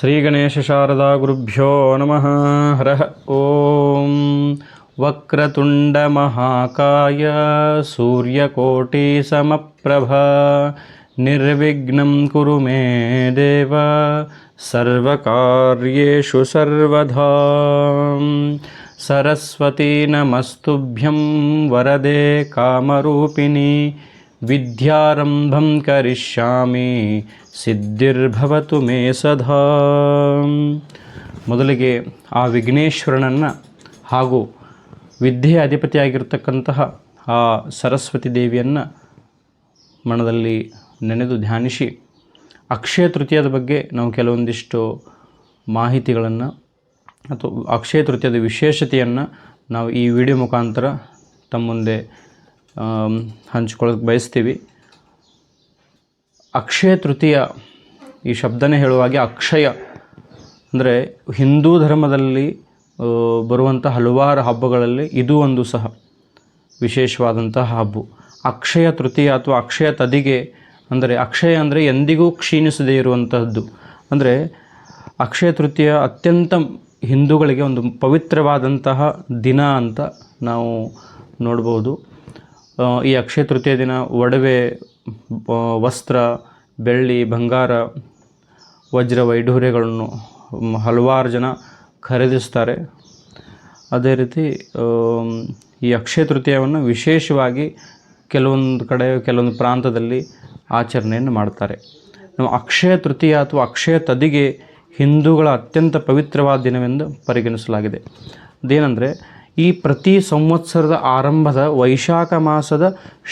श्रीगणेशशारदागुरुभ्यो नमः। हरः ॐ वक्रतुण्डमहाकाय सूर्यकोटिसमप्रभा। निर्विघ्नं कुरु मे देव। सर्वकार्येषु सर्वधा। सरस्वती नमस्तुभ्यं वरदे कामरूपिणी ವಿದ್ಯಾರಂಭಂ ಕರಿಷ್ಯಾಮಿ, ಸಿದ್ಧಿರ್ಭವತು ಮೇ ಸದಾ. ಮೊದಲಿಗೆ ಆ ವಿಘ್ನೇಶ್ವರನನ್ನು ಹಾಗೂ ವಿದ್ಯೆಯ ಅಧಿಪತಿಯಾಗಿರ್ತಕ್ಕಂತಹ ಆ ಸರಸ್ವತಿ ದೇವಿಯನ್ನು ಮನದಲ್ಲಿ ನೆನೆದು ಧ್ಯಾನಿಸಿ ಅಕ್ಷಯ ತೃತೀಯದ ಬಗ್ಗೆ ನಾವು ಕೆಲವೊಂದಿಷ್ಟು ಮಾಹಿತಿಗಳನ್ನು ಅಥವಾ ಅಕ್ಷಯ ತೃತೀಯದ ವಿಶೇಷತೆಯನ್ನು ನಾವು ಈ ವಿಡಿಯೋ ಮುಖಾಂತರ ತಮ್ಮ ಮುಂದೆ ಹಂಚ್ಕೊಳ್ಳೋಕೆ ಬಯಸ್ತೀವಿ. ಅಕ್ಷಯ ತೃತೀಯ ಈ ಶಬ್ದನೇ ಹೇಳುವಾಗೆ ಅಕ್ಷಯ ಅಂದರೆ ಹಿಂದೂ ಧರ್ಮದಲ್ಲಿ ಬರುವಂಥ ಹಲವಾರು ಹಬ್ಬಗಳಲ್ಲಿ ಇದು ಒಂದು ಸಹ ವಿಶೇಷವಾದಂತಹ ಹಬ್ಬ. ಅಕ್ಷಯ ತೃತೀಯ ಅಥವಾ ಅಕ್ಷಯ ತದಿಗೆ ಅಂದರೆ ಅಕ್ಷಯ ಅಂದರೆ ಎಂದಿಗೂ ಕ್ಷೀಣಿಸದೇ ಇರುವಂತಹದ್ದು. ಅಂದರೆ ಅಕ್ಷಯ ತೃತೀಯ ಅತ್ಯಂತ ಹಿಂದೂಗಳಿಗೆ ಒಂದು ಪವಿತ್ರವಾದಂತಹ ದಿನ ಅಂತ ನಾವು ನೋಡ್ಬೋದು. ಈ ಅಕ್ಷಯ ತೃತೀಯ ದಿನ ಒಡವೆ ವಸ್ತ್ರ, ಬೆಳ್ಳಿ, ಬಂಗಾರ, ವಜ್ರ ವೈಢೂರ್ಯಗಳನ್ನು ಹಲವಾರು ಜನ ಖರೀದಿಸ್ತಾರೆ. ಅದೇ ರೀತಿ ಈ ಅಕ್ಷಯ ತೃತೀಯವನ್ನು ವಿಶೇಷವಾಗಿ ಕೆಲವೊಂದು ಕಡೆ, ಕೆಲವೊಂದು ಪ್ರಾಂತದಲ್ಲಿ ಆಚರಣೆಯನ್ನು ಮಾಡ್ತಾರೆ. ನಾವು ಅಕ್ಷಯ ತೃತೀಯ ಅಥವಾ ಅಕ್ಷಯ ತದಿಗೆ ಹಿಂದೂಗಳ ಅತ್ಯಂತ ಪವಿತ್ರವಾದ ದಿನವೆಂದು ಪರಿಗಣಿಸಲಾಗಿದೆ. ಅದೇನೆಂದರೆ ಈ ಪ್ರತಿ ಸಂವತ್ಸರದ ಆರಂಭದ ವೈಶಾಖ ಮಾಸದ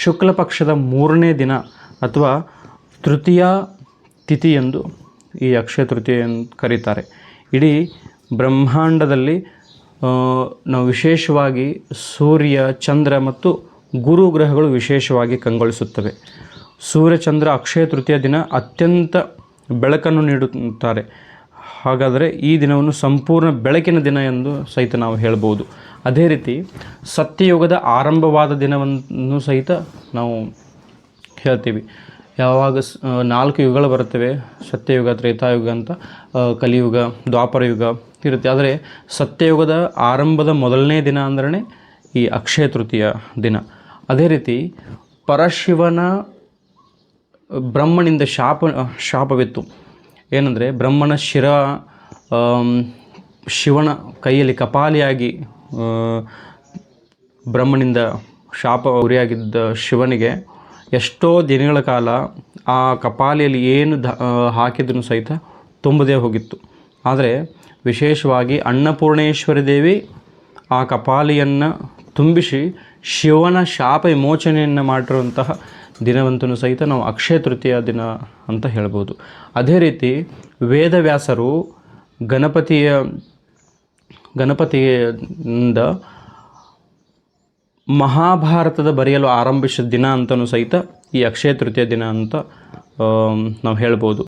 ಶುಕ್ಲ ಪಕ್ಷದ ಮೂರನೇ ದಿನ ಅಥವಾ ತೃತೀಯ ತಿಥಿ ಎಂದು ಈ ಅಕ್ಷಯ ತೃತೀಯ ಎಂದು ಕರೀತಾರೆ. ಇಡೀ ಬ್ರಹ್ಮಾಂಡದಲ್ಲಿ ನಾವು ವಿಶೇಷವಾಗಿ ಸೂರ್ಯ, ಚಂದ್ರ ಮತ್ತು ಗುರು ಗ್ರಹಗಳು ವಿಶೇಷವಾಗಿ ಕಂಗೊಳಿಸುತ್ತವೆ. ಸೂರ್ಯ, ಚಂದ್ರ ಅಕ್ಷಯ ತೃತೀಯ ದಿನ ಅತ್ಯಂತ ಬೆಳಕನ್ನು ನೀಡುತ್ತಾರೆ. ಹಾಗಾದರೆ ಈ ದಿನವನ್ನು ಸಂಪೂರ್ಣ ಬೆಳಕಿನ ದಿನ ಎಂದು ಸಹಿತ ನಾವು ಹೇಳ್ಬೋದು. ಅದೇ ರೀತಿ ಸತ್ಯಯುಗದ ಆರಂಭವಾದ ದಿನವನ್ನು ಸಹಿತ ನಾವು ಹೇಳ್ತೀವಿ. ಯಾವಾಗ ನಾಲ್ಕು ಯುಗಗಳು ಬರುತ್ತವೆ. ಸತ್ಯಯುಗ, ತ್ರೇತಾಯುಗ ಅಂತ ಕಲಿಯುಗ ದ್ವಾಪರ ಯುಗ ಇರುತ್ತೆ. ಆದರೆ ಸತ್ಯಯುಗದ ಆರಂಭದ ಮೊದಲನೇ ದಿನ ಅಂದ್ರೆ ಈ ಅಕ್ಷಯ ತೃತೀಯ ದಿನ. ಅದೇ ರೀತಿ ಪರಶಿವನ ಬ್ರಹ್ಮನಿಂದ ಶಾಪ, ಶಾಪವಿತ್ತು. ಏನಂದರೆ ಬ್ರಹ್ಮನ ಶಿರ ಶಿವನ ಕೈಯಲ್ಲಿ ಕಪಾಲಿಯಾಗಿ ಬ್ರಹ್ಮನಿಂದ ಶಾಪ ಉರಿಯಾಗಿದ್ದ ಶಿವನಿಗೆ ಎಷ್ಟೋ ದಿನಗಳ ಕಾಲ ಆ ಕಪಾಲಿಯಲ್ಲಿ ಏನು ದ ಹಾಕಿದ್ರು ಸಹಿತ ತುಂಬದೇ ಹೋಗಿತ್ತು. ಆದರೆ ವಿಶೇಷವಾಗಿ ಅನ್ನಪೂರ್ಣೇಶ್ವರಿ ದೇವಿ ಆ ಕಪಾಲಿಯನ್ನು ತುಂಬಿಸಿ ಶಿವನ ಶಾಪ ವಿಮೋಚನೆಯನ್ನು ಮಾಡಿರುವಂತಹ ದಿನವಂತನೂ ಸಹಿತ ನಾವು ಅಕ್ಷಯ ತೃತೀಯ ದಿನ ಅಂತ ಹೇಳ್ಬೋದು. ಅದೇ ರೀತಿ ವೇದವ್ಯಾಸರು ಗಣಪತಿಯ ಗಣಪತಿಯಿಂದ ಮಹಾಭಾರತದ ಬರೆಯಲು ಆರಂಭಿಸಿದ ದಿನ ಅಂತಲೂ ಸಹಿತ ಈ ಅಕ್ಷಯ ತೃತೀಯ ದಿನ ಅಂತ ನಾವು ಹೇಳ್ಬೋದು.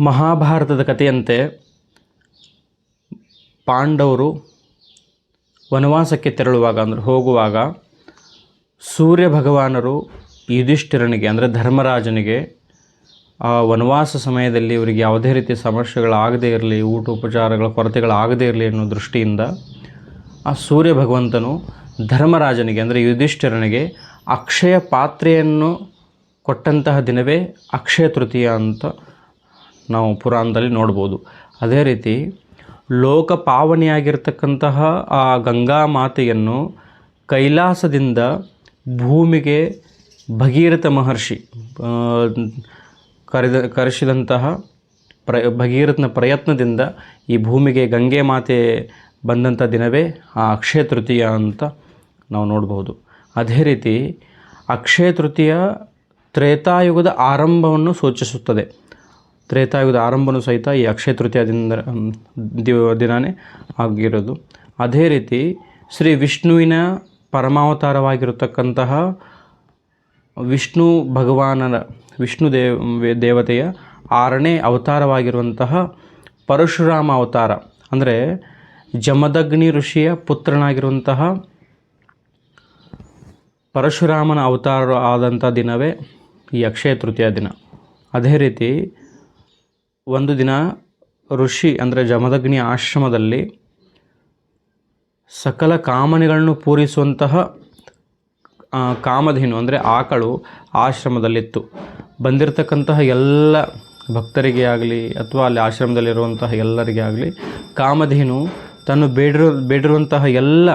ಮಹಾಭಾರತದ ಕಥೆಯಂತೆ ಪಾಂಡವರು ವನವಾಸಕ್ಕೆ ತೆರಳುವಾಗ ಅಂದರೆ ಹೋಗುವಾಗ ಸೂರ್ಯ ಭಗವಾನರು ಯುಧಿಷ್ಠಿರನಿಗೆ ಅಂದರೆ ಧರ್ಮರಾಜನಿಗೆ ಆ ವನವಾಸ ಸಮಯದಲ್ಲಿ ಇವರಿಗೆ ಯಾವುದೇ ರೀತಿಯ ಸಮಸ್ಯೆಗಳಾಗದೇ ಇರಲಿ, ಊಟ ಉಪಚಾರಗಳ ಕೊರತೆಗಳಾಗದೇ ಇರಲಿ ಅನ್ನೋ ದೃಷ್ಟಿಯಿಂದ ಆ ಸೂರ್ಯ ಭಗವಂತನು ಧರ್ಮರಾಜನಿಗೆ ಅಂದರೆ ಯುಧಿಷ್ಠಿರನಿಗೆ ಅಕ್ಷಯ ಪಾತ್ರೆಯನ್ನು ಕೊಟ್ಟಂತಹ ದಿನವೇ ಅಕ್ಷಯ ತೃತೀಯ ಅಂತ ನಾವು ಪುರಾಣದಲ್ಲಿ ನೋಡ್ಬೋದು. ಅದೇ ರೀತಿ ಲೋಕ ಪಾವನಿಯಾಗಿರ್ತಕ್ಕಂತಹ ಆ ಗಂಗಾ ಮಾತೆಯನ್ನು ಕೈಲಾಸದಿಂದ ಭೂಮಿಗೆ ಭಗೀರಥ ಮಹರ್ಷಿ ಕರೆದ ಕರೆಸಿದಂತಹ ಪ್ರ ಭಗೀರಥನ ಪ್ರಯತ್ನದಿಂದ ಈ ಭೂಮಿಗೆ ಗಂಗೆ ಮಾತೆ ಬಂದಂಥ ದಿನವೇ ಆ ಅಕ್ಷಯ ತೃತೀಯ ಅಂತ ನಾವು ನೋಡ್ಬೋದು ಅದೇ ರೀತಿ ಅಕ್ಷಯ ತೃತೀಯ ತ್ರೇತಾಯುಗದ ಆರಂಭವನ್ನು ಸೂಚಿಸುತ್ತದೆ. ತ್ರೇತಾಯುಗದ ಆರಂಭನೂ ಸಹಿತ ಈ ಅಕ್ಷಯ ತೃತೀಯದಿಂದ ದಿನವೇ ಆಗಿರೋದು. ಅದೇ ರೀತಿ ಶ್ರೀ ವಿಷ್ಣುವಿನ ಪರಮಾವತಾರವಾಗಿರತಕ್ಕಂತಹ ವಿಷ್ಣು ಭಗವಾನನ ವಿಷ್ಣು ದೇವ ದೇವತೆಯ ಆರನೇ ಅವತಾರವಾಗಿರುವಂತಹ ಪರಶುರಾಮ ಅವತಾರ. ಅಂದರೆ ಜಮದಗ್ನಿ ಋಷಿಯ ಪುತ್ರನಾಗಿರುವಂತಹ ಪರಶುರಾಮನ ಅವತಾರ ಆದಂಥ ದಿನವೇ ಈ ಅಕ್ಷಯ ತೃತೀಯ ದಿನ. ಅದೇ ರೀತಿ ಒಂದು ದಿನ ಋಷಿ ಅಂದರೆ ಜಮದಗ್ನಿ ಆಶ್ರಮದಲ್ಲಿ ಸಕಲ ಕಾಮನೆಗಳನ್ನು ಪೂರೈಸುವಂತಹ ಕಾಮಧೇನು ಅಂದರೆ ಆಕಳು ಆಶ್ರಮದಲ್ಲಿತ್ತು. ಬಂದಿರತಕ್ಕಂತಹ ಎಲ್ಲ ಭಕ್ತರಿಗೆ ಆಗಲಿ ಅಥವಾ ಅಲ್ಲಿ ಆಶ್ರಮದಲ್ಲಿರುವಂತಹ ಎಲ್ಲರಿಗೆ ಆಗಲಿ ಕಾಮಧೇನು ತನ್ನ ಬೇಡಿರೋ, ಬೇಡಿರುವಂತಹ ಎಲ್ಲ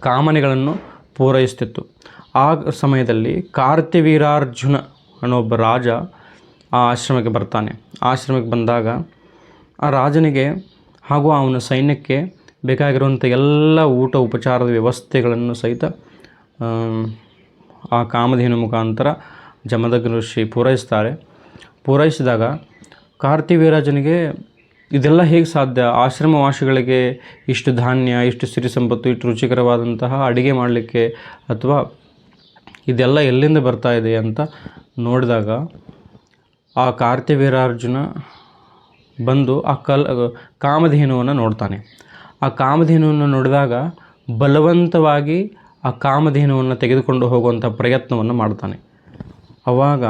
ಕಾಮನೆಗಳನ್ನು ಪೂರೈಸ್ತಿತ್ತು. ಆ ಸಮಯದಲ್ಲಿ ಕಾರ್ತಿವೀರಾರ್ಜುನ ಅನ್ನೋ ಒಬ್ಬ ರಾಜ ಆ ಆಶ್ರಮಕ್ಕೆ ಬರ್ತಾನೆ. ಆಶ್ರಮಕ್ಕೆ ಬಂದಾಗ ಆ ರಾಜನಿಗೆ ಹಾಗೂ ಅವನ ಸೈನ್ಯಕ್ಕೆ ಬೇಕಾಗಿರುವಂಥ ಎಲ್ಲ ಊಟ ಉಪಚಾರದ ವ್ಯವಸ್ಥೆಗಳನ್ನು ಸಹಿತ ಆ ಕಾಮಧೇನು ಮುಖಾಂತರ ಜಮದಗ್ನ ಋಷಿ ಪೂರೈಸ್ತಾರೆ. ಪೂರೈಸಿದಾಗ ಕಾರ್ತಿವೀರಾಜನಿಗೆ ಇದೆಲ್ಲ ಹೇಗೆ ಸಾಧ್ಯ? ಆಶ್ರಮವಾಸಿಗಳಿಗೆ ಇಷ್ಟು ಧಾನ್ಯ, ಇಷ್ಟು ಸಿರಿ ಸಂಪತ್ತು, ಇಷ್ಟು ರುಚಿಕರವಾದಂತಹ ಅಡುಗೆ ಮಾಡಲಿಕ್ಕೆ ಅಥವಾ ಇದೆಲ್ಲ ಎಲ್ಲಿಂದ ಬರ್ತಾ ಇದೆ ಅಂತ ನೋಡಿದಾಗ ಆ ಕಾರ್ತಿವೀರಾರ್ಜುನ ಬಂದು ಆ ಕಲ್, ಕಾಮಧೇನುವನ್ನು ನೋಡ್ತಾನೆ. ಆ ಕಾಮಧೇನುವನ್ನು ನೋಡಿದಾಗ ಬಲವಂತವಾಗಿ ಆ ಕಾಮಧೇನುವನ್ನು ತೆಗೆದುಕೊಂಡು ಹೋಗುವಂಥ ಪ್ರಯತ್ನವನ್ನು ಮಾಡ್ತಾನೆ. ಆವಾಗ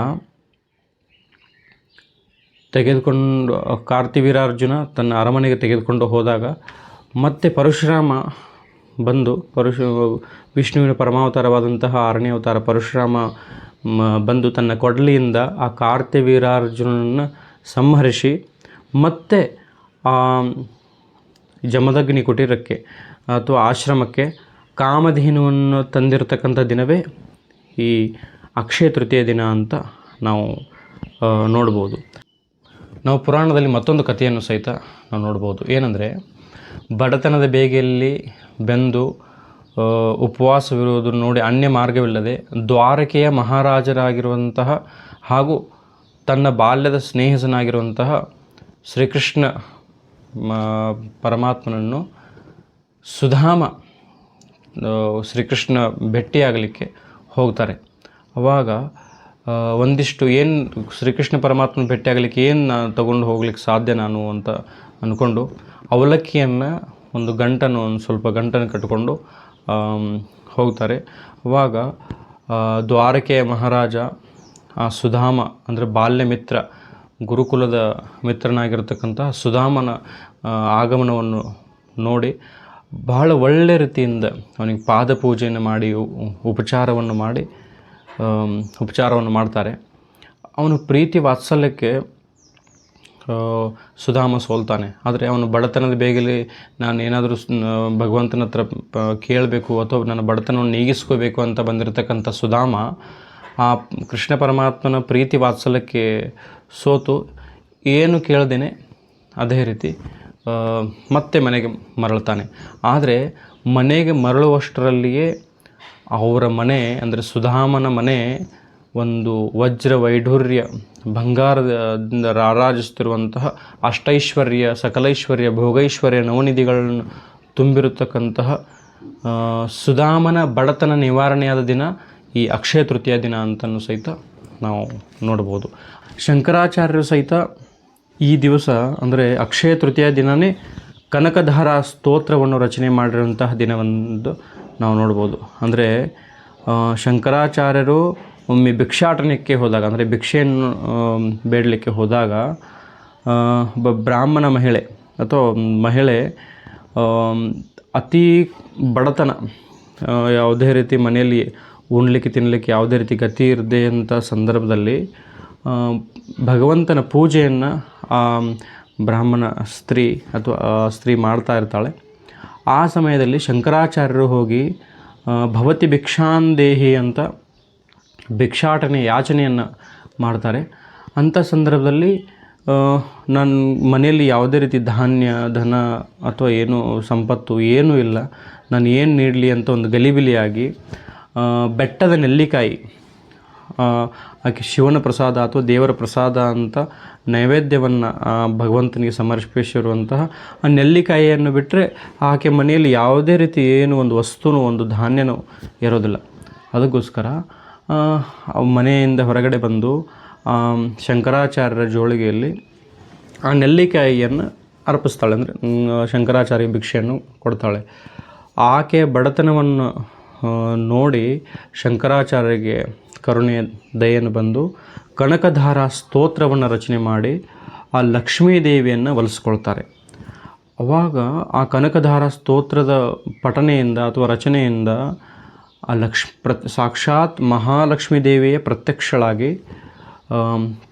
ತೆಗೆದುಕೊಂಡು, ಕಾರ್ತಿವೀರಾರ್ಜುನ ತನ್ನ ಅರಮನೆಗೆ ತೆಗೆದುಕೊಂಡು ಹೋದಾಗ ಮತ್ತೆ ಪರಶುರಾಮ ಬಂದು, ಪರಶು, ವಿಷ್ಣುವಿನ ಪರಮಾವತಾರವಾದಂತಹ ಆರನೇ ಅವತಾರ ಪರಶುರಾಮ ಬಂದು ತನ್ನ ಕೊಡಲಿಯಿಂದ ಆ ಕಾರ್ತಿವೀರಾರ್ಜುನನ್ನು ಸಂಹರಿಸಿ ಮತ್ತೆ ಆ ಜಮದಗ್ನಿ ಕುಟೀರಕ್ಕೆ ಅಥವಾ ಆಶ್ರಮಕ್ಕೆ ಕಾಮಧೇನುವನ್ನು ತಂದಿರತಕ್ಕಂಥ ದಿನವೇ ಈ ಅಕ್ಷಯ ತೃತೀಯ ದಿನ ಅಂತ ನಾವು ನೋಡ್ಬೋದು. ನಾವು ಪುರಾಣದಲ್ಲಿ ಮತ್ತೊಂದು ಕಥೆಯನ್ನು ಸಹಿತ ನಾವು ನೋಡ್ಬೋದು. ಏನಂದರೆ, ಬಡತನದ ಬೇಗೆಯಲ್ಲಿ ಬೆಂದು ಉಪವಾಸವಿರುವುದನ್ನು ನೋಡಿ ಅನ್ಯ ಮಾರ್ಗವಿಲ್ಲದೆ ದ್ವಾರಕೆಯ ಮಹಾರಾಜರಾಗಿರುವಂತಹ ಹಾಗೂ ತನ್ನ ಬಾಲ್ಯದ ಸ್ನೇಹಿತನಾಗಿರುವಂತಹ ಶ್ರೀಕೃಷ್ಣ ಪರಮಾತ್ಮನನ್ನು ಸುಧಾಮ ಶ್ರೀಕೃಷ್ಣ ಭೇಟಿಯಾಗಲಿಕ್ಕೆ ಹೋಗ್ತಾರೆ. ಅವಾಗ ಒಂದಿಷ್ಟು ಏನು ಶ್ರೀಕೃಷ್ಣ ಪರಮಾತ್ಮನ ಭೇಟಿಯಾಗಲಿಕ್ಕೆ ಏನು ನಾನು ತಗೊಂಡು ಹೋಗ್ಲಿಕ್ಕೆ ಸಾಧ್ಯ ನಾನು ಅಂತ ಅಂದ್ಕೊಂಡು ಅವಲಕ್ಕಿಯನ್ನು ಒಂದು ಗಂಟನ್ನು, ಒಂದು ಸ್ವಲ್ಪ ಗಂಟನ್ನು ಕಟ್ಟಿಕೊಂಡು ಹೋಗ್ತಾರೆ. ಅವಾಗ ದ್ವಾರಕೆಯ ಮಹಾರಾಜ ಸುಧಾಮ, ಅಂದರೆ ಬಾಲ್ಯ ಮಿತ್ರ ಗುರುಕುಲದ ಮಿತ್ರನಾಗಿರ್ತಕ್ಕಂಥ ಸುಧಾಮನ ಆಗಮನವನ್ನು ನೋಡಿ ಬಹಳ ಒಳ್ಳೆ ರೀತಿಯಿಂದ ಅವನಿಗೆ ಪಾದ ಪೂಜೆಯನ್ನು ಮಾಡಿ ಉಪಚಾರವನ್ನು ಮಾಡಿ ಉಪಚಾರವನ್ನು ಮಾಡ್ತಾರೆ. ಅವನು ಪ್ರೀತಿ ವಾತ್ಸಲ್ಯಕ್ಕೆ ಸುಧಾಮ ಸೋಲ್ತಾನೆ. ಆದರೆ ಅವನು ಬಡತನದ ಬೇಗಲಿ ನಾನು ಏನಾದರೂ ಭಗವಂತನ ಹತ್ರ ಕೇಳಬೇಕು ಅಥವಾ ನನ್ನ ಬಡತನವನ್ನು ನೀಗಿಸ್ಕೋಬೇಕು ಅಂತ ಬಂದಿರತಕ್ಕಂಥ ಸುಧಾಮ, ಆ ಕೃಷ್ಣ ಪರಮಾತ್ಮನ ಪ್ರೀತಿ ವಾತ್ಸಲ್ಯಕ್ಕೆ ಸೋತು. ಏನು ಕೇಳ್ದೇನೆ, ಅದೇ ರೀತಿ ಮತ್ತೆ ಮನೆಗೆ ಮರಳ್ತಾನೆ. ಆದರೆ ಮನೆಗೆ ಮರಳುವಷ್ಟರಲ್ಲಿಯೇ ಅವರ ಮನೆ ಅಂದರೆ ಸುಧಾಮನ ಮನೆ ಒಂದು ವಜ್ರ ವೈಢೂರ್ಯ, ಬಂಗಾರದಿಂದ ರಾರಾಜಿಸುತ್ತಿರುವಂತಹ ಅಷ್ಟೈಶ್ವರ್ಯ, ಸಕಲೈಶ್ವರ್ಯ, ಭೋಗೈಶ್ವರ್ಯ ನವನಿಧಿಗಳನ್ನು ತುಂಬಿರತಕ್ಕಂತಹ ಸುಧಾಮನ ಬಡತನ ನಿವಾರಣೆಯಾದ ದಿನ ಈ ಅಕ್ಷಯ ತೃತೀಯ ದಿನ ಅಂತಲೂ ಸಹಿತ ನಾವು ನೋಡ್ಬೋದು ಶಂಕರಾಚಾರ್ಯರು ಸಹಿತ ಈ ದಿವಸ ಅಂದರೆ ಅಕ್ಷಯ ತೃತೀಯ ದಿನವೇ ಕನಕಧಾರ ಸ್ತೋತ್ರವನ್ನು ರಚನೆ ಮಾಡಿರುವಂತಹ ದಿನವೆಂದು ನಾವು ನೋಡ್ಬೋದು. ಅಂದರೆ ಶಂಕರಾಚಾರ್ಯರು ಒಮ್ಮೆ ಭಿಕ್ಷಾಟನಕ್ಕೆ ಹೋದಾಗ, ಅಂದರೆ ಭಿಕ್ಷೆಯನ್ನು ಬೇಡಲಿಕ್ಕೆ ಹೋದಾಗ ಒಬ್ಬ ಬ್ರಾಹ್ಮಣ ಮಹಿಳೆ ಅಥವಾ ಮಹಿಳೆ ಅತಿ ಬಡತನ ಯಾವುದೇ ರೀತಿ ಮನೆಯಲ್ಲಿ ಉಣ್ಲಿಕ್ಕೆ ತಿನ್ನಲಿಕ್ಕೆ ಯಾವುದೇ ರೀತಿ ಗತಿ ಇರದೆ ಅಂತ ಸಂದರ್ಭದಲ್ಲಿ ಭಗವಂತನ ಪೂಜೆಯನ್ನು ಬ್ರಾಹ್ಮಣ ಸ್ತ್ರೀ ಅಥವಾ ಸ್ತ್ರೀ ಮಾಡ್ತಾ ಇರ್ತಾಳೆ. ಆ ಸಮಯದಲ್ಲಿ ಶಂಕರಾಚಾರ್ಯರು ಹೋಗಿ ಭವತಿ ಭವತಿ ಭಿಕ್ಷಾಂದೇಹಿ ಅಂತ ಭಿಕ್ಷಾಟನೆ ಯಾಚನೆಯನ್ನು ಮಾಡ್ತಾರೆ. ಅಂಥ ಸಂದರ್ಭದಲ್ಲಿ ನನ್ನ ಮನೆಯಲ್ಲಿ ಯಾವುದೇ ರೀತಿ ಧಾನ್ಯ, ಧನ ಅಥವಾ ಏನು ಸಂಪತ್ತು ಏನೂ ಇಲ್ಲ. ನಾನು ಏನು ನೀಡಲಿ ಅಂತ ಒಂದು ಗಲಿಬಿಲಿಯಾಗಿ ಬೆಟ್ಟದ ನೆಲ್ಲಿಕಾಯಿ ಆಕೆ ಶಿವನ ಪ್ರಸಾದ ಅಥವಾ ದೇವರ ಪ್ರಸಾದ ಅಂತ ನೈವೇದ್ಯವನ್ನು ಭಗವಂತನಿಗೆ ಸಮರ್ಪಿಸಿರುವಂತಹ ಆ ನೆಲ್ಲಿಕಾಯಿಯನ್ನು ಬಿಟ್ಟರೆ ಆಕೆ ಮನೆಯಲ್ಲಿ ಯಾವುದೇ ರೀತಿ ಏನು ಒಂದು ವಸ್ತುನೂ, ಒಂದು ಧಾನ್ಯನೂ ಇರೋದಿಲ್ಲ. ಅದಕ್ಕೋಸ್ಕರ ಮನೆಯಿಂದ ಹೊರಗಡೆ ಬಂದು ಶಂಕರಾಚಾರ್ಯರ ಜೋಳಿಗೆಯಲ್ಲಿ ಆ ನೆಲ್ಲಿಕಾಯಿಯನ್ನು ಅರ್ಪಿಸ್ತಾಳೆ. ಅಂದರೆ ಶಂಕರಾಚಾರ್ಯ ಭಿಕ್ಷೆಯನ್ನು ಕೊಡ್ತಾಳೆ. ಆಕೆಯ ಬಡತನವನ್ನು ನೋಡಿ ಶಂಕರಾಚಾರ್ಯರಿಗೆ ಕರುಣೆಯ ದಯೆಯನ್ನು ಬಂದು ಕನಕಧಾರ ಸ್ತೋತ್ರವನ್ನು ರಚನೆ ಮಾಡಿ ಆ ಲಕ್ಷ್ಮೀ ದೇವಿಯನ್ನು ಒಲಿಸ್ಕೊಳ್ತಾರೆ ಅವಾಗ ಆ ಕನಕಧಾರ ಸ್ತೋತ್ರದ ಪಠನೆಯಿಂದ ಅಥವಾ ರಚನೆಯಿಂದ ಆ ಲಕ್ಷ್ಮ ಪ್ರ, ಸಾಕ್ಷಾತ್ ಮಹಾಲಕ್ಷ್ಮೀ ದೇವಿಯೇ ಪ್ರತ್ಯಕ್ಷಳಾಗಿ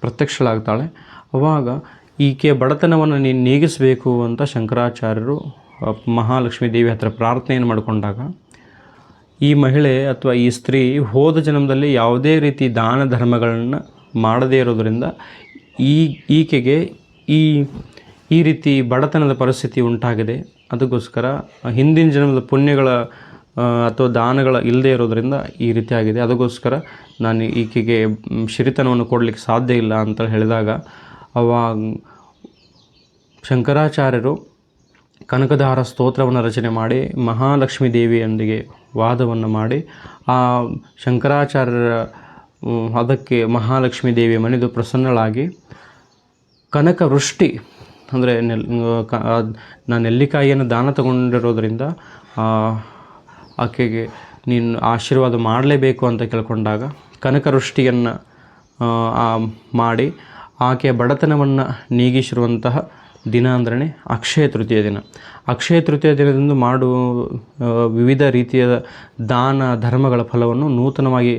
ಪ್ರತ್ಯಕ್ಷಳಾಗ್ತಾಳೆ. ಅವಾಗ ಈಕೆ ಬಡತನವನ್ನು ನೀನು ನೀಗಿಸಬೇಕು ಅಂತ ಶಂಕರಾಚಾರ್ಯರು ಮಹಾಲಕ್ಷ್ಮೀ ದೇವಿ ಹತ್ರ ಪ್ರಾರ್ಥನೆಯನ್ನು ಮಾಡಿಕೊಂಡಾಗ ಈ ಮಹಿಳೆ ಅಥವಾ ಈ ಸ್ತ್ರೀ ಹೋದ ಜನ್ಮದಲ್ಲಿ ಯಾವುದೇ ರೀತಿ ದಾನ ಧರ್ಮಗಳನ್ನು ಮಾಡದೇ ಇರೋದರಿಂದ ಈ ಈಕೆಗೆ ಈ ಈ ರೀತಿ ಬಡತನದ ಪರಿಸ್ಥಿತಿ ಉಂಟಾಗಿದೆ. ಅದಕ್ಕೋಸ್ಕರ ಹಿಂದಿನ ಜನ್ಮದ ಪುಣ್ಯಗಳ ಅಥವಾ ದಾನಗಳ ಇಲ್ಲದೇ ಇರೋದರಿಂದ ಈ ರೀತಿ ಆಗಿದೆ. ಅದಕ್ಕೋಸ್ಕರ ನಾನು ಈಕೆಗೆ ಶಿರಿತನವನ್ನು ಕೊಡಲಿಕ್ಕೆ ಸಾಧ್ಯ ಇಲ್ಲ ಅಂತ ಹೇಳಿದಾಗ ಅವಾಗ ಶಂಕರಾಚಾರ್ಯರು ಕನಕಧಾರ ಸ್ತೋತ್ರವನ್ನು ರಚನೆ ಮಾಡಿ ಮಹಾಲಕ್ಷ್ಮೀ ದೇವಿಯೊಂದಿಗೆ ವಾದವನ್ನು ಮಾಡಿ ಆ ಶಂಕರಾಚಾರ್ಯರ ಅದಕ್ಕೆ ಮಹಾಲಕ್ಷ್ಮೀ ದೇವಿ ಮನೆದು ಪ್ರಸನ್ನಳಾಗಿ ಕನಕ ವೃಷ್ಟಿ ಅಂದರೆ ನೆಲ್, ಕ ನಾನು ನೆಲ್ಲಿಕಾಯಿಯನ್ನು ದಾನ ತಗೊಂಡಿರೋದ್ರಿಂದ ಆಕೆಗೆ ನೀನು ಆಶೀರ್ವಾದ ಮಾಡಲೇಬೇಕು ಅಂತ ಕೇಳ್ಕೊಂಡಾಗ ಕನಕ ವೃಷ್ಟಿಯನ್ನು ಮಾಡಿ ಆಕೆಯ ಬಡತನವನ್ನು ನೀಗಿಸಿರುವಂತಹ ದಿನ ಅಂದ್ರೆ ಅಕ್ಷಯ ತೃತೀಯ ದಿನ. ಅಕ್ಷಯ ತೃತೀಯ ದಿನದಂದು ಮಾಡುವ ವಿವಿಧ ರೀತಿಯ ದಾನ ಧರ್ಮಗಳ ಫಲವನ್ನು ನೂತನವಾಗಿ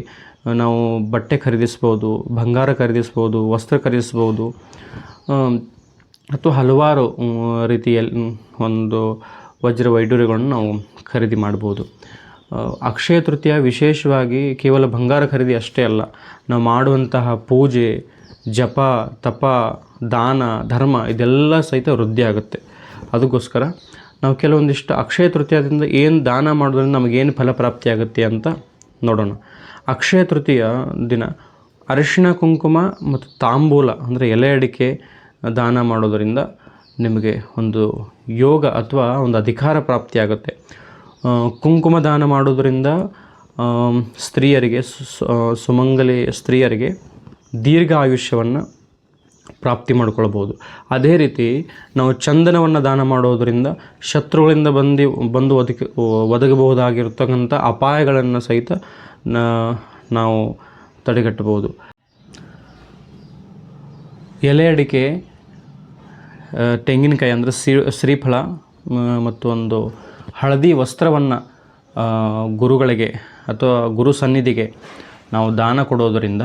ನಾವು ಬಟ್ಟೆ ಖರೀದಿಸ್ಬೋದು ಬಂಗಾರ ಖರೀದಿಸ್ಬೋದು ವಸ್ತ್ರ ಖರೀದಿಸ್ಬೋದು ಅಥವಾ ಹಲವಾರು ರೀತಿಯಲ್ಲಿ ಒಂದು ವಜ್ರ ವೈಡೂರ್ಯಗಳನ್ನು ನಾವು ಖರೀದಿ ಮಾಡ್ಬೋದು ಅಕ್ಷಯ ತೃತೀಯ ವಿಶೇಷವಾಗಿ ಕೇವಲ ಬಂಗಾರ ಖರೀದಿ ಅಷ್ಟೇ ಅಲ್ಲ, ನಾವು ಮಾಡುವಂತಹ ಪೂಜೆ ಜಪ, ತಪ, ದಾನ, ಧರ್ಮ ಇದೆಲ್ಲ ಸಹಿತ ವೃದ್ಧಿ ಆಗುತ್ತೆ. ಅದಕ್ಕೋಸ್ಕರ ನಾವು ಕೆಲವೊಂದಿಷ್ಟು ಅಕ್ಷಯ ತೃತೀಯದಿಂದ ಏನು ದಾನ ಮಾಡೋದ್ರಿಂದ ನಮಗೇನು ಫಲಪ್ರಾಪ್ತಿ ಆಗುತ್ತೆ ಅಂತ ನೋಡೋಣ. ಅಕ್ಷಯ ತೃತೀಯ ದಿನ ಅರಿಶಿಣ, ಕುಂಕುಮ ಮತ್ತು ತಾಂಬೂಲ ಅಂದರೆ ಎಲೆ ಅಡಿಕೆ ದಾನ ಮಾಡೋದರಿಂದ ನಿಮಗೆ ಒಂದು ಯೋಗ ಅಥವಾ ಒಂದು ಅಧಿಕಾರ ಪ್ರಾಪ್ತಿಯಾಗುತ್ತೆ ಕುಂಕುಮ ದಾನ ಮಾಡೋದರಿಂದ ಸ್ತ್ರೀಯರಿಗೆ ಸುಮಂಗಲಿ ಸ್ತ್ರೀಯರಿಗೆ ದೀರ್ಘ ಆಯುಷ್ಯವನ್ನು ಪ್ರಾಪ್ತಿ ಮಾಡ್ಕೊಳ್ಬೋದು. ಅದೇ ರೀತಿ ನಾವು ಚಂದನವನ್ನು ದಾನ ಮಾಡೋದರಿಂದ ಶತ್ರುಗಳಿಂದ ಬಂದು ಬಂದು ಒದಗಿ ಒದಗಬಹುದಾಗಿರ್ತಕ್ಕಂಥ ಅಪಾಯಗಳನ್ನು ಸಹಿತ ನಾವು ತಡೆಗಟ್ಟಬಹುದು. ಎಲೆ ಅಡಿಕೆ ತೆಂಗಿನಕಾಯಿ ಅಂದರೆ ಸಿ, ಶ್ರೀಫಲ ಮತ್ತು ಒಂದು ಹಳದಿ ವಸ್ತ್ರವನ್ನು ಗುರುಗಳಿಗೆ ಅಥವಾ ಗುರು ಸನ್ನಿಧಿಗೆ ನಾವು ದಾನ ಕೊಡೋದರಿಂದ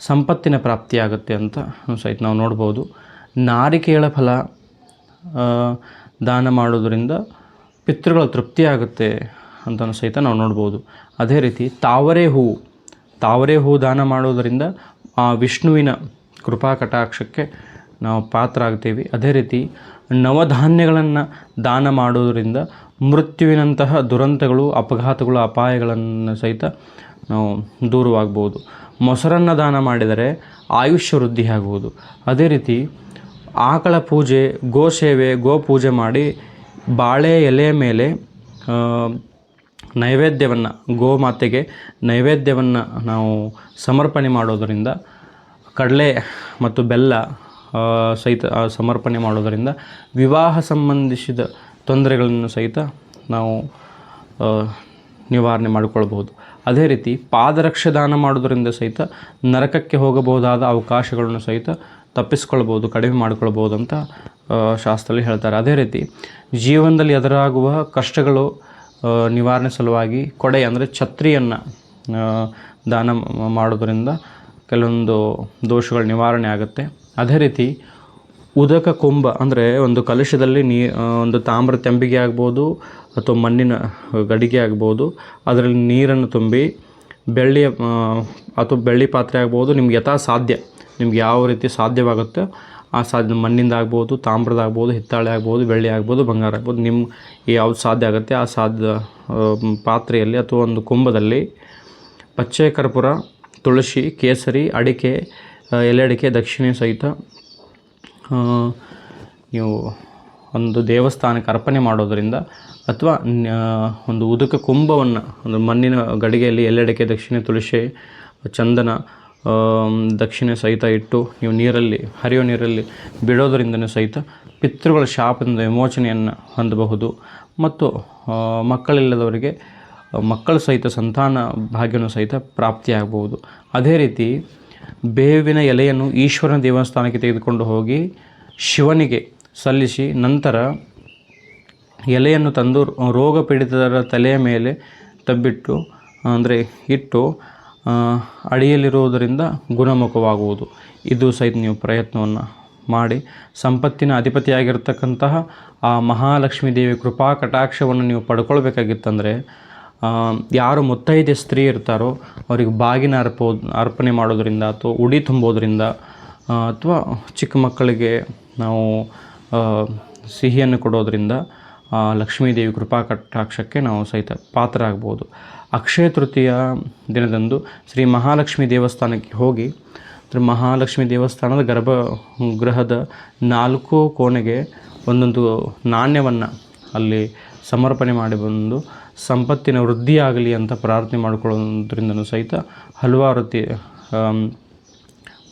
ಸಂಪತ್ತಿನ ಪ್ರಾಪ್ತಿಯಾಗುತ್ತೆ ಅಂತ ಸಹಿತ ನಾವು ನೋಡ್ಬೋದು. ನಾರಿಕೇಳ ಫಲ ದಾನ ಮಾಡೋದರಿಂದ ಪಿತೃಗಳ ತೃಪ್ತಿ ಆಗುತ್ತೆ ಅಂತ ಸಹಿತ ನಾವು ನೋಡ್ಬೋದು. ಅದೇ ರೀತಿ ತಾವರೆ ಹೂವು ತಾವರೆ ಹೂವು ದಾನ ಮಾಡೋದರಿಂದ ಆ ವಿಷ್ಣುವಿನ ಕೃಪಾ ಕಟಾಕ್ಷಕ್ಕೆ ನಾವು ಪಾತ್ರ ಆಗ್ತೀವಿ ಅದೇ ರೀತಿ ನವಧಾನ್ಯಗಳನ್ನು ದಾನ ಮಾಡೋದರಿಂದ ಮೃತ್ಯುವಿನಂತಹ ದುರಂತಗಳು, ಅಪಘಾತಗಳು, ಅಪಾಯಗಳನ್ನು ಸಹಿತ ನಾವು ದೂರವಾಗ್ಬೋದು. ಮೊಸರನ್ನು ದಾನ ಮಾಡಿದರೆ ಆಯುಷ್ಯ ವೃದ್ಧಿಯಾಗುವುದು ಅದೇ ರೀತಿ ಆಕಳ ಪೂಜೆ, ಗೋ ಸೇವೆ, ಗೋ ಪೂಜೆ ಮಾಡಿ ಬಾಳೆ ಎಲೆಯ ಮೇಲೆ ನೈವೇದ್ಯವನ್ನು, ಗೋ ಗೋಮಾತೆಗೆ ನೈವೇದ್ಯವನ್ನು ನಾವು ಸಮರ್ಪಣೆ ಮಾಡೋದರಿಂದ ಕಡಲೆ ಮತ್ತು ಬೆಲ್ಲ ಸಹಿತ ಸಮರ್ಪಣೆ ಮಾಡೋದರಿಂದ ವಿವಾಹ ಸಂಬಂಧಿಸಿದ ತೊಂದರೆಗಳನ್ನು ಸಹಿತ ನಾವು ನಿವಾರಣೆ ಮಾಡಿಕೊಳ್ಬೋದು ಅದೇ ರೀತಿ ಪಾದರಕ್ಷೆ ದಾನ ಮಾಡೋದರಿಂದ ಸಹಿತ ನರಕಕ್ಕೆ ಹೋಗಬಹುದಾದ ಅವಕಾಶಗಳನ್ನು ಸಹಿತ ತಪ್ಪಿಸ್ಕೊಳ್ಬೋದು ಕಡಿಮೆ ಮಾಡ್ಕೊಳ್ಬೋದು ಅಂತ ಶಾಸ್ತ್ರದಲ್ಲಿ ಹೇಳ್ತಾರೆ. ಅದೇ ರೀತಿ ಜೀವನದಲ್ಲಿ ಎದುರಾಗುವ ಕಷ್ಟಗಳು ನಿವಾರಣೆ ಸಲುವಾಗಿ ಕೊಡೆ ಅಂದರೆ ಛತ್ರಿಯನ್ನು ದಾನ ಮಾಡೋದರಿಂದ ಕೆಲವೊಂದು ದೋಷಗಳು ನಿವಾರಣೆ ಆಗುತ್ತೆ. ಅದೇ ರೀತಿ ಉದಕ ಕುಂಭ ಅಂದರೆ ಒಂದು ಕಲಶದಲ್ಲಿ ನೀ ಒಂದು ತಾಮ್ರ ತೆಂಬಿಗೆ ಆಗ್ಬೋದು ಅಥವಾ ಮಣ್ಣಿನ ಗಡಿಗೆ ಆಗ್ಬೋದು. ಅದರಲ್ಲಿ ನೀರನ್ನು ತುಂಬಿ ಬೆಳ್ಳಿಯ ಅಥವಾ ಬೆಳ್ಳಿ ಪಾತ್ರೆ ಆಗ್ಬೋದು. ನಿಮ್ಗೆ ಯಥಾ ಸಾಧ್ಯ ನಿಮ್ಗೆ ಯಾವ ರೀತಿ ಸಾಧ್ಯವಾಗುತ್ತೆ ಆ ಸಾಧ್ಯ, ಮಣ್ಣಿಂದ ಆಗ್ಬೋದು, ತಾಮ್ರದ ಆಗ್ಬೋದು, ಹಿತ್ತಾಳೆ ಆಗ್ಬೋದು, ಬೆಳ್ಳಿ ಆಗ್ಬೋದು, ಬಂಗಾರ ಆಗ್ಬೋದು. ನಿಮ್ಮ ಯಾವ್ದು ಸಾಧ್ಯ ಆಗುತ್ತೆ, ಆ ಸಾಧ್ಯ ಪಾತ್ರೆಯಲ್ಲಿ ಅಥವಾ ಒಂದು ಕುಂಭದಲ್ಲಿ ಪಚ್ಚೆ ಕರ್ಪೂರ, ತುಳಸಿ, ಕೇಸರಿ, ಅಡಿಕೆ ಎಲೆ ಅಡಿಕೆ, ದಕ್ಷಿಣೆ ಸಹಿತ ನೀವು ಒಂದು ದೇವಸ್ಥಾನಕ್ಕೆ ಅರ್ಪಣೆ ಮಾಡೋದರಿಂದ ಅಥವಾ ಒಂದು ಉದುಕ ಕುಂಭವನ್ನು, ಒಂದು ಮಣ್ಣಿನ ಗಡಿಗೆಯಲ್ಲಿ ಎಲ್ಲೆಡೆಗೆ ದಕ್ಷಿಣ ತುಳಸಿ, ಚಂದನ ದಕ್ಷಿಣ ಸಹಿತ ಇಟ್ಟು ನೀವು ನೀರಲ್ಲಿ, ಹರಿಯೋ ನೀರಲ್ಲಿ ಬಿಡೋದರಿಂದನೂ ಸಹಿತ ಪಿತೃಗಳ ಶಾಪದಿಂದ ವಿಮೋಚನೆಯನ್ನು ಹೊಂದಬಹುದು. ಮತ್ತು ಮಕ್ಕಳಿಲ್ಲದವರಿಗೆ, ಮಕ್ಕಳು ಸಹಿತ ಸಂತಾನ ಭಾಗ್ಯನೂ ಸಹಿತ ಪ್ರಾಪ್ತಿಯಾಗಬಹುದು. ಅದೇ ರೀತಿ ಬೇವಿನ ಎಲೆಯನ್ನು ಈಶ್ವರನ ದೇವಸ್ಥಾನಕ್ಕೆ ತೆಗೆದುಕೊಂಡು ಹೋಗಿ ಶಿವನಿಗೆ ಸಲ್ಲಿಸಿ ನಂತರ ಎಲೆಯನ್ನು ತಂದು ರೋಗ ಪೀಡಿತರ ತಲೆಯ ಮೇಲೆ ತಬ್ಬಿಟ್ಟು, ಅಂದರೆ ಇಟ್ಟು ಅಡಿಯಲ್ಲಿರುವುದರಿಂದ ಗುಣಮುಖವಾಗುವುದು. ಇದು ಸಹಿತ ನೀವು ಪ್ರಯತ್ನವನ್ನು ಮಾಡಿ. ಸಂಪತ್ತಿನ ಅಧಿಪತಿಯಾಗಿರ್ತಕ್ಕಂತಹ ಆ ಮಹಾಲಕ್ಷ್ಮೀ ದೇವಿ ಕೃಪಾ ಕಟಾಕ್ಷವನ್ನು ನೀವು ಪಡ್ಕೊಳ್ಬೇಕಾಗಿತ್ತಂದರೆ ಯಾರು ಮುತ್ತೈದೆ ಸ್ತ್ರೀ ಇರ್ತಾರೋ ಅವರಿಗೆ ಬಾಗಿನ ಅರ್ಪೋ, ಅರ್ಪಣೆ ಮಾಡೋದರಿಂದ ಅಥವಾ ಉಡಿ ತುಂಬೋದ್ರಿಂದ ಅಥವಾ ಚಿಕ್ಕ ಮಕ್ಕಳಿಗೆ ನಾವು ಸಿಹಿಯನ್ನು ಕೊಡೋದರಿಂದ ಲಕ್ಷ್ಮೀದೇವಿ ಕೃಪಾ ಕಟಾಕ್ಷಕ್ಕೆ ನಾವು ಸಹಿತ ಪಾತ್ರರಾಗ್ಬೋದು. ಅಕ್ಷಯ ತೃತೀಯ ದಿನದಂದು ಶ್ರೀ ಮಹಾಲಕ್ಷ್ಮಿ ದೇವಸ್ಥಾನಕ್ಕೆ ಹೋಗಿ ಮಹಾಲಕ್ಷ್ಮಿ ದೇವಸ್ಥಾನದ ಗರ್ಭ ಗೃಹದ ನಾಲ್ಕು ಕೋಣೆಗೆ ಒಂದೊಂದು ನಾಣ್ಯವನ್ನು ಅಲ್ಲಿ ಸಮರ್ಪಣೆ ಮಾಡಿ ಬಂದು ಸಂಪತ್ತಿನ ವೃದ್ಧಿಯಾಗಲಿ ಅಂತ ಪ್ರಾರ್ಥನೆ ಮಾಡಿಕೊಳ್ಳೋದ್ರಿಂದನೂ ಸಹಿತ ಹಲವಾರು ತಿ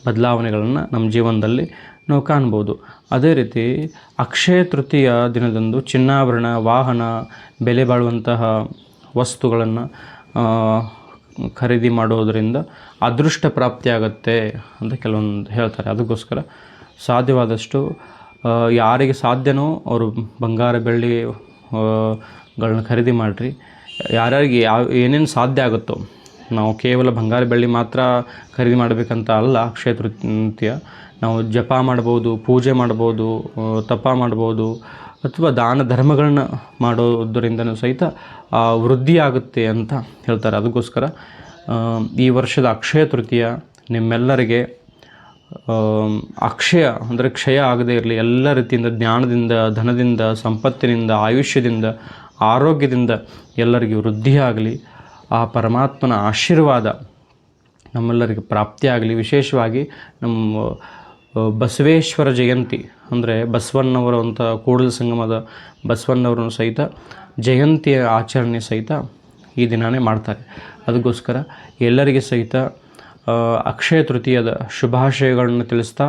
ಬದಲಾವಣೆಗಳನ್ನು ನಮ್ಮ ಜೀವನದಲ್ಲಿ ನಾವು ಕಾಣ್ಬೋದು. ಅದೇ ರೀತಿ ಅಕ್ಷಯ ತೃತೀಯ ದಿನದಂದು ಚಿನ್ನಾಭರಣ, ವಾಹನ, ಬೆಲೆ ಬಾಳುವಂತಹ ವಸ್ತುಗಳನ್ನು ಖರೀದಿ ಮಾಡೋದರಿಂದ ಅದೃಷ್ಟ ಪ್ರಾಪ್ತಿಯಾಗತ್ತೆ ಅಂತ ಕೆಲವೊಂದು ಹೇಳ್ತಾರೆ. ಅದಕ್ಕೋಸ್ಕರ ಸಾಧ್ಯವಾದಷ್ಟು ಯಾರಿಗೆ ಸಾಧ್ಯನೋ ಅವರು ಬಂಗಾರ ಬೆಳ್ಳಿ ಗಳನ್ನ ಖರೀದಿ ಮಾಡಿರಿ. ಯಾರ್ಯಾರಿಗೆ ಯಾವ ಏನೇನು ಸಾಧ್ಯ ಆಗುತ್ತೋ, ನಾವು ಕೇವಲ ಬಂಗಾರ ಬೆಳ್ಳಿ ಮಾತ್ರ ಖರೀದಿ ಮಾಡಬೇಕಂತ ಅಲ್ಲ, ಅಕ್ಷಯ ತೃತೀಯ. ನಾವು ಜಪ ಮಾಡ್ಬೋದು, ಪೂಜೆ ಮಾಡ್ಬೋದು ತಪ ಮಾಡ್ಬೋದು, ಅಥವಾ ದಾನ ಧರ್ಮಗಳನ್ನ ಮಾಡೋದರಿಂದನೂ ಸಹಿತ ವೃದ್ಧಿ ಆಗುತ್ತೆ ಅಂತ ಹೇಳ್ತಾರೆ. ಅದಕ್ಕೋಸ್ಕರ ಈ ವರ್ಷದ ಅಕ್ಷಯ ತೃತೀಯ ನಿಮ್ಮೆಲ್ಲರಿಗೆ ಅಕ್ಷಯ ಅಂದರೆ ಕ್ಷಯ ಆಗದೇ ಇರಲಿ, ಎಲ್ಲ ರೀತಿಯಿಂದ ಜ್ಞಾನದಿಂದ, ಧನದಿಂದ, ಸಂಪತ್ತಿನಿಂದ, ಆಯುಷ್ಯದಿಂದ ಆರೋಗ್ಯದಿಂದ ಎಲ್ಲರಿಗೂ ವೃದ್ಧಿಯಾಗಲಿ, ಆ ಪರಮಾತ್ಮನ ಆಶೀರ್ವಾದ ನಮ್ಮೆಲ್ಲರಿಗೆ ಪ್ರಾಪ್ತಿಯಾಗಲಿ. ವಿಶೇಷವಾಗಿ ನಮ್ಮ ಬಸವೇಶ್ವರ ಜಯಂತಿ ಅಂದರೆ ಬಸವಣ್ಣವರ ಅಂತ ಕೂಡಲ ಸಂಗಮದ ಬಸವಣ್ಣವರನ್ನು ಸಹಿತ, ಜಯಂತಿಯ ಆಚರಣೆ ಸಹಿತ ಈ ದಿನವೇ ಮಾಡ್ತಾರೆ. ಅದಕ್ಕೋಸ್ಕರ ಎಲ್ಲರಿಗೆ ಸಹಿತ ಅಕ್ಷಯ ತೃತೀಯದ ಶುಭಾಶಯಗಳನ್ನು ತಿಳಿಸ್ತಾ,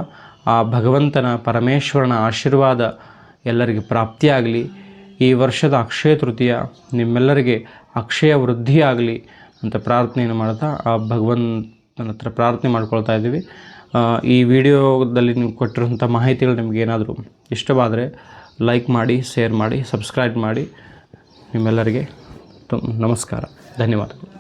ಆ ಭಗವಂತನ ಪರಮೇಶ್ವರನ ಆಶೀರ್ವಾದ ಎಲ್ಲರಿಗೆ ಪ್ರಾಪ್ತಿಯಾಗಲಿ. ಈ ವರ್ಷದ ಅಕ್ಷಯ ತೃತೀಯ ನಿಮ್ಮೆಲ್ಲರಿಗೆ ಅಕ್ಷಯ ವೃದ್ಧಿಯಾಗಲಿ ಅಂತ ಪ್ರಾರ್ಥನೆಯನ್ನು ಮಾಡ್ತಾ, ಆ ಭಗವಂತನ ಹತ್ರ ಪ್ರಾರ್ಥನೆ ಮಾಡ್ಕೊಳ್ತಾ ಇದ್ದೀವಿ. ಈ ವಿಡಿಯೋದಲ್ಲಿ ನೀವು ಕೊಟ್ಟಿರುವಂಥ ಮಾಹಿತಿಗಳು ನಿಮ್ಗೆ ಏನಾದರೂ ಇಷ್ಟವಾದರೆ ಲೈಕ್ ಮಾಡಿ, ಶೇರ್ ಮಾಡಿ, ಸಬ್ಸ್ಕ್ರೈಬ್ ಮಾಡಿ. ನಿಮ್ಮೆಲ್ಲರಿಗೆ ನಮಸ್ಕಾರ. ಧನ್ಯವಾದಗಳು.